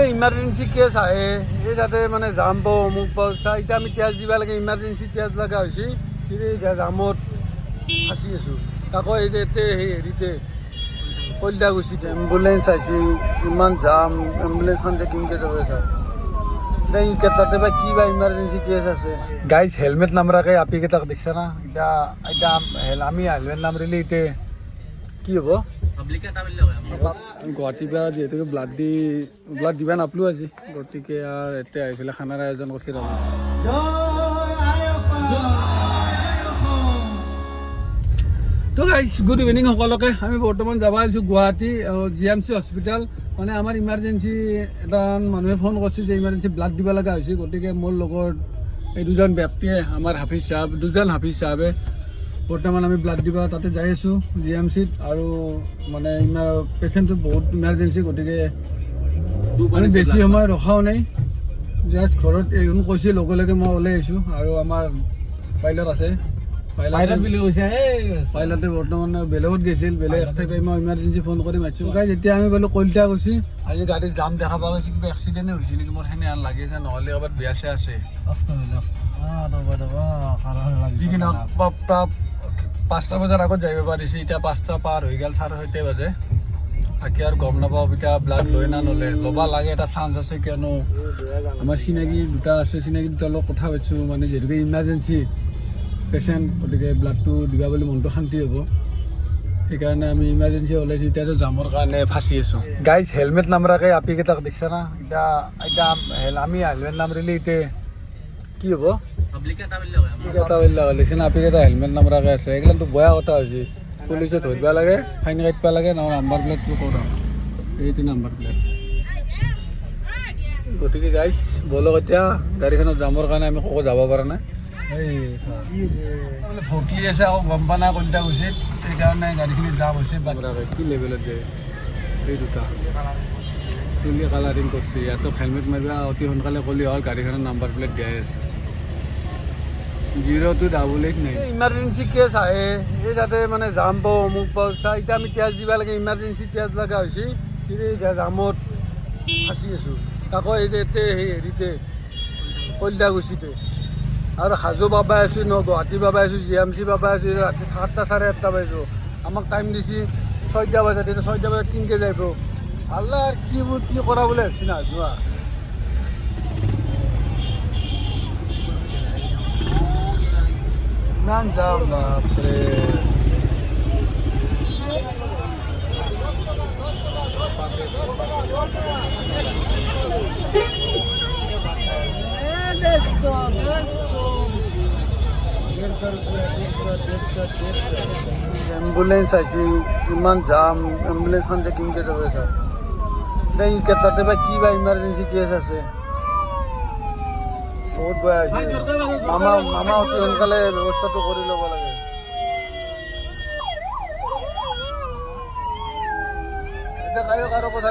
Emergency case আহে, এই তাতে মানে জাম পাওঁ, অমুক পাওঁ চাই এতিয়া আমি তেজ দিব লাগে ইমাৰ্জেঞ্চি তেজ লগা হৈছে। কিন্তু এতিয়া জামত ফাঁচি আছোঁ। আকৌ এই যে এতে সেই হেৰিতে কলিতাগুচিতে এম্বুলেঞ্চ আহিছে, ইমান জাম এম্বুলেঞ্চখন যে কেনেকৈ যাব ছাৰ এতিয়া তাতে বা কি বা ইমাৰ্জেঞ্চি কেছ আছে। গাইজ হেলমেট নামৰাকে আপিকেইটাক দেখিছা না এতিয়া এতিয়া হেল- আমি হেলমেট নামৰিলে এতিয়া কি হ'ব? গুৱাহাটীৰ পৰা যিহেতুকে ব্লাড দি ব্লাড দিবা নাপলোঁ আজি। গতিকে এতিয়া আহি পেলাই খানাৰ আয়োজন কৰিছে তো গাইজ গুড ইভিনিং সকলোকে। আমি বৰ্তমান যাব আহিছোঁ Guwahati G M C hospital মানে আমাৰ ইমাৰ্জেঞ্চি এটা মানুহে ফোন কৰিছে যে ইমাৰ্জেঞ্চি ব্লাড দিব লগা হৈছে। গতিকে মোৰ লগত এই দুজন ব্যক্তিয়ে, আমাৰ হাফিজ চাহাব, দুজন হাফিজ চাহাবে বৰ্তমান আমি ব্লাড দিব তাতে যাই আছোঁ জি এম চিত আৰু মানে পেচেণ্টটো বহুত ইমাৰ্জেঞ্চি গতিকে আমি বেছি সময় ৰখাও নাই। জাষ্ট ঘৰত এইখন কৈছে, লগে লগে মই ওলাই আহিছোঁ আৰু আমাৰ পাইলট আছে। পাইলট বুলি কৈছে পাইলটে বৰ্তমান বেলেগত গৈছিল বেলেগ ঠাইত মই ইমাৰ্জেঞ্চি ফোন কৰি মাতিছোঁ। গাই যেতিয়া আমি বোলো কলিতা গৈছে। আজি গাড়ীত জাম দেখা পোৱা গৈছে কিবা এক্সিডেণ্টে হৈছে নেকি? মোৰ সেনে লাগিছে নহ'লে ক'ৰবাত বিয়া চিয়া আছে। পাঁচটা বজাৰ আগত যাব পাৰিছে এতিয়া পাঁচটা পাৰ হৈ গ'ল চাৰে ছয়টা বাজে। বাকী আৰু গম নাপাওঁ এতিয়া ব্লাড লৈ না নলে ল'বা লাগে এটা চান্স আছে কিয়নো আমাৰ চিনাকি দুটা আছে চিনাকি দুটাৰ লগত কথা পাতিছোঁ মানে যিহেতুকে ইমাৰ্জেঞ্চি পেচেণ্ট গতিকে ব্লাডটো দিবা বুলি মনটো শান্তি হ'ব। সেইকাৰণে আমি ইমাৰ্জেঞ্চি ওলাইছোঁ এতিয়াতো জামৰ কাৰণে ফাঁচি আছোঁ। গাইজ হেলমেট নামৰাকে আপিকেইটাক দেখিছা না? এতিয়া এতিয়া আমি হেলমেট নামৰিলে এতিয়া কি হ'ব? এটা বেলা আপিকেইটা হেলমেট নামৰাকে আছে। এইগিলাটো বেয়া কথা হৈছে। পুলিচে ধৰিব লাগে ফাইন কাটিব লাগে নহ'লে নাম্বাৰ প্লেটটো কৰা এইটো নাম্বাৰ প্লেট গতিকে গাইজ বলক এতিয়া গাড়ীখনত যামৰ কাৰণে আমি ক'ব যাব পৰা নাই? ভৰ্তি আছে আকৌ গম পোৱা নাই কলিতা গৈছে সেইকাৰণে গাড়ীখিনি জাম হৈছে কি লেভেলত যায় এই দুটা। তুলি কালাৰিং কৰিছে ইয়াতো হেলমেট মাৰিবা অতি সোনকালে ক'লি হ'ল গাড়ীখনৰ নাম্বাৰ প্লেট দিয়াই আছে। Zero' two double eight nine emergency case আহে। এই তাতে মানে জাম পাওঁ অমুক পাওঁ চাই এতিয়া আমি তেজ দিব লাগে ইমাৰ্জেঞ্চি তেজ লগা হৈছে। কিন্তু এতিয়া জামত ফাঁচি আছোঁ। আকৌ এই হেৰিতে কলিতাগুচিতে আৰু হাজো পাবাই আছোঁ ন গুৱাহাটী পাবাই আছোঁ জি এম চি পাবাই আছোঁ, ৰাতি সাতটা, চাৰে আঠটা পাইছোঁ। আমাক টাইম দিছে ছয়টা বজাত, এতিয়া ছয়টা বজাত কিনকে যাব আল্লাহ কি কি কৰা বুলি? ভাবছি না যোৱা। ইমান যাম, বাপৰে। এম্বুলেঞ্চ আহিছে ইমান জাম এম্বুলেঞ্চখন যে কেনেকৈ যাব ছাৰ এতিয়া ই তাতে বা কি বা ইমাৰ্জেঞ্চি কেছ আছে? বহুত বেয়া হৈছে মামা মামা অতি সোনকালে ব্যৱস্থাটো কৰি ল'ব লাগে। এতিয়া কাৰো কাৰো কথা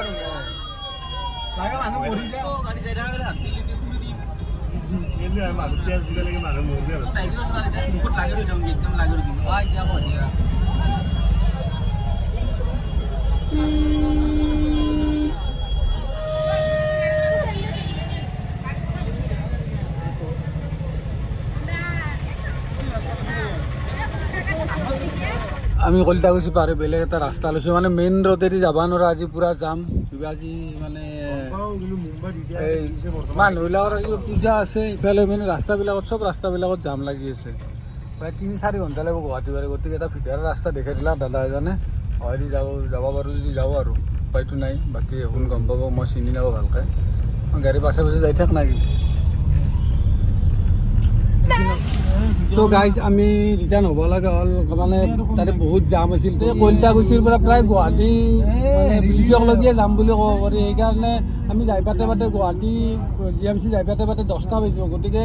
আমি কলিতাগুচি পাৰি বেলেগ এটা ৰাস্তা লৈছোঁ। মানে মেইন ৰোডেদি যাব নোৱাৰা, আজি পূৰা যাম কিবা আজি মানে মানুহবিলাকৰ আজি পূজা আছে ইফালে মানে ৰাস্তাবিলাকত চব ৰাস্তাবিলাকত জাম লাগি আছে। প্ৰায় তিনি চাৰি ঘণ্টা লাগিব গুৱাহাটী পাৰি গতিকে এটা ভিতৰৰ ৰাস্তা দেখাই দিলা দাদা এজনে হয়দি যাব যাব পাৰোঁ যদি যাব আৰু উপায়তো নাই। বাকী শুন গম পাব মই চিনি নাপাওঁ ভালকৈ। গাড়ী পাছে পাছে যাই থাক নাকি তো গাইজ আমি ৰিটাৰ্ণ হ'ব লগা হ'ল। মানে তাতে বহুত জাম আছিল তো কলিতাগুচিৰ পৰা প্ৰায় গুৱাহাটী মানে ব্ৰিজকলৈকে যাম বুলি ক'ব পাৰি সেইকাৰণে আমি যাই পাতে পাতে গুৱাহাটী জি এম চি যাই পাতে পাতে দহটা বাজিব। গতিকে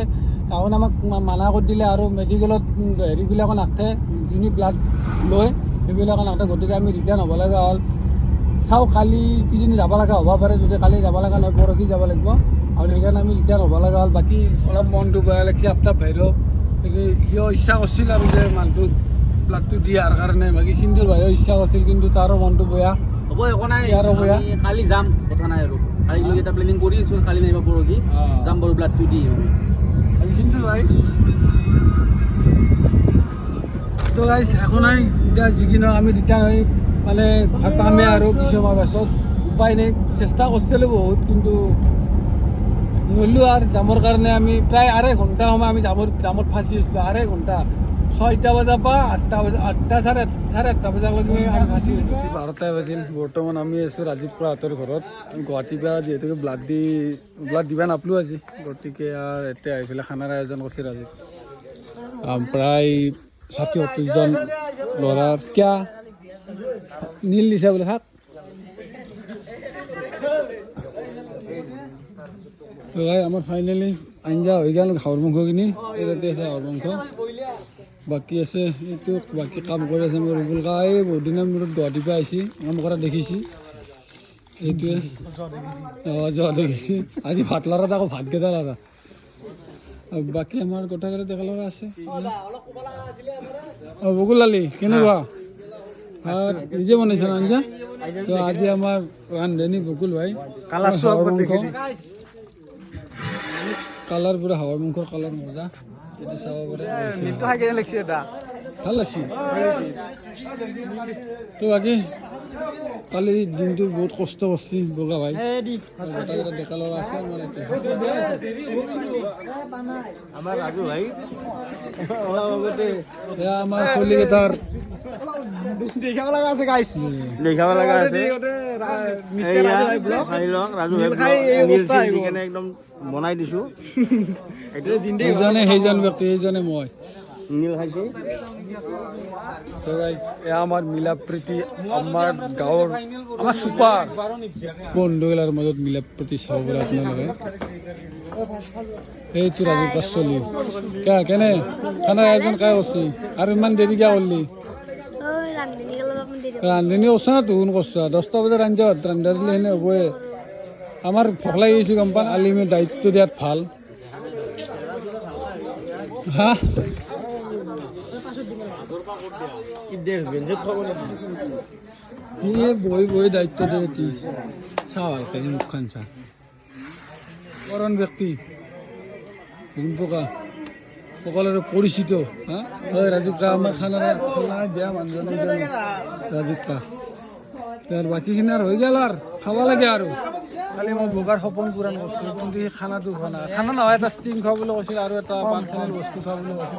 কাৰণ আমাক মানা কৰি দিলে আৰু মেডিকেলত হেৰিবিলাকো নাথাকে যোনে ব্লাড লয়, সেইবিলাকো নাথাকে গতিকে আমি ৰিটাৰ্ণ হ'ব লগা হ'ল। চাওঁ কালি কিজানি যাব লগা হ'ব পাৰে। যদি কালি যাব লগা নহয়, পৰহি যাব লাগিব। আৰু সেইকাৰণে আমি ৰিটাৰ্ণ হ'ব লগা হ'ল। বাকী অলপ মনটো বেয়া লাগিছে, আফতাব ভাইৰো সিও ইচ্ছা কৰিছিল আৰু যে মানুহটোক ব্লাডটো দিয়াৰ কাৰণে। বাকী চিন্তুৰ ভাইও ইচ্ছা কৰিছিল কিন্তু তাৰো মনটো বেয়া। হ'ব একো নাই। ইয়াৰো বেয়া। কালি যাম কথা নাই আৰু। কালি লৈ এটা প্লেনিং কৰি আছোঁ কালি নাইবা পৰহি। যাম বাৰু ব্লাডটো দি। আমি আহিছিল ভাই? তো গাইছ একো নাই। এতিয়া যিকি নহওক আমি হৈ মানে ঘৰ পামেই আৰু কিছুমান পাছত। উপায় নাই। চেষ্টা কৰিছিলোঁ বহুত কিন্তু নোৱাৰিলোঁ আৰু জামৰ কাৰণে আমি প্ৰায় আঢ়ৈ ঘণ্টা সময় আমি জামৰ জামত ফাঁচি আছিলোঁ, আঢ়ৈ ঘণ্টা। ছয়টা বজাৰ পৰা আঠটা বজা, আঠটা চাৰে চাৰে আঠটা বজালৈকে আমি ফাঁচি আছিলোঁ। বাৰটা বাজিল। বৰ্তমান আমি আছোঁ ৰাজীৱ খুৰাহঁতৰ ঘৰত। গুৱাহাটীৰ পৰা যিহেতুকে ব্লাড দি ব্লাড দিবা নাপলোঁ আজি। গতিকে আৰু এতিয়া আহি পেলাই খানাৰ আয়োজন কৰিছে ৰাজীৱ। প্ৰায় ষাঠি সত্তৰজন ল'ৰাৰ, কিয়া? নীল দিছে বোলে, থাক। তো ভাই আমাৰ ফাইনেলি আঞ্জা হৈ গ'ল হাঁহৰ মাংসখিনি এই আছে হাঁহৰ মাংস। বাকী আছে এইটো বাকী কাম কৰি আছে মোৰ ৰুবুল কা এই বহুত দিনৰ মূৰত গুৱাহাটীৰ পৰা আহিছে কাম কৰা দেখিছে। এইটোৱে। অঁ যোৱা দেখিছে। আজি ভাত লৰাত আকৌ ভাতকেইটা লৰা। বাকী আমাৰ গোটেইকেইটা ডেকা ল'ৰা আছে। অঁ বকুল লালি কেনেকুৱা? ভাত নিজে বনাইছে না আঞ্জা? তো আজি আমাৰ ৰান্ধনী বকুল ভাই হাঁহৰ কালাৰ পুৰা হাঁহৰ মাংসৰ কালাৰ মজা। এইটো চাব পাৰে। খাই কেনে লাগিছে এটা? ভালো লাগছে। তো বাকী কালি দিনটো বহুত কষ্ট কৰিছে বগা ভাই। গোটেইকেইটা ডেকা ল'ৰা আছে আমাৰ ইয়াতে। আমাৰ চলিকেইটাৰ দেখাব লগা আছে গাইছ দেখাব লগা আছে। একদম বনাই দিছো। সেইজন ব্যক্তি এইজনে মই। নীল খাইছো। তো guys, এয়া আমাৰ মিলা প্ৰীতি আমাৰ গাঁৱৰ আমাৰ চুপাৰ। বন্ধুগিলাৰ মাজত মিলা প্ৰীতি চাব পাৰে আপোনালোকে। সেইটো ৰাজু পাচলি কে কেনে? খানাৰ আয়োজন কাই কৰছি? আৰু ইমান দেৰিকে কৰলি? ঐ ৰান্ধনী কৰছা না তুহুন কৰছা দহটা বজাত ৰান্ধা ৰান্ধা দিলে সেনে হ'বয়ে। আমাৰ ভোক লাগি গৈছে গম পান? আলিমে দায়িত্ব দিয়াত ভালো। হা? সি বহি বহি দায়িত্ব দিয়ে এটি চা ভালকে সি মুখখন চা। কৰণ ব্যক্তি। ৰিম্পকা সকলোৰে পৰিচিত হা ঐ ৰাজীৱ কা আমাৰ খানা দিয়া নাই। ৰাজীৱ কা। তাৰ বাকীখিনি আৰু হৈ গ'ল আৰু খাব লাগে আৰু খালি মই বগাৰ সপোন পূৰণ কৰিছোঁ কিন্তু সেই খানাটো খোৱা নাই। খানা নহয় এটা ষ্টিম খোৱা বুলি কৈছিল আৰু এটা পাৰ্চনেল বস্তু খোৱা বুলি কৈছিল।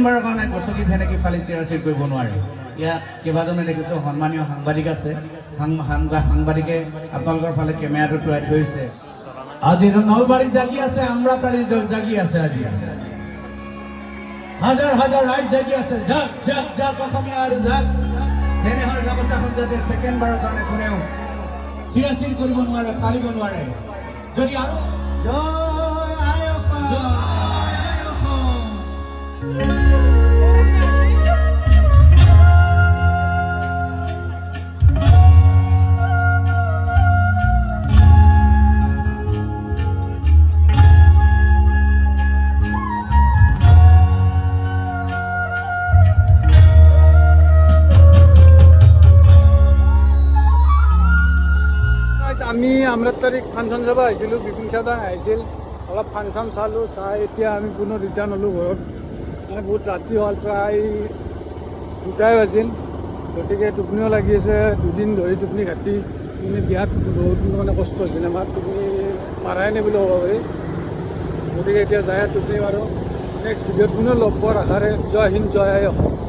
ছেকেণ্ড বাৰৰ কাৰণে গছকি ফেনেকি ফালি চিৰা চিৰ কৰিব নোৱাৰে। ইয়াত কেইবাজনে দেখিছোঁ সন্মানীয় সাংবাদিক আছে। সাংবাদিকে আপোনালোকৰ ফালে কেমেৰাটো তোৱাই থৈছে আজি নলবাৰীত জাগি আছে আমৰাপাৰীত জাগি আছে আজি। হাজাৰ হাজাৰ ৰাইজ জাগি আছে। যাক যাক যাক, অসমীয়া আৰু যাক। চেনেহৰ গামোচাখন যাতে ছেকেণ্ড বাৰৰ কাৰণে কোনেও চিৰাচিৰ কৰিব নোৱাৰে, ফালিব নোৱাৰে। যদি আৰু জয় জয় আই অসম আমি তাৰিখ ফাংচন চাব আহিছিলোঁ, বিপিন চাদা আহিছিল, অলপ ফাংচন চালোঁ, চাই এতিয়া আমি পুনৰ ৰিটাৰ্ণ হ'লোঁ ঘৰত। মানে বহুত ৰাতি হ'ল, প্ৰায় দুটাই বাজিল। গতিকে টোপনিও লাগি আছে, দুদিন ধৰি টোপনি ঘাটি। মানে বিয়াত বহুত মানে কষ্ট হৈছিল, আমাৰ টোপনি মাৰাই নাই বুলি ক'ব পাৰি। গতিকে এতিয়া যায় টোপনি মাৰোঁ। নেক্সট ভিডিঅ'ত পুনৰ লগ পোৱাৰ আশাৰে জয় হিন্দ, জয় আই অসম।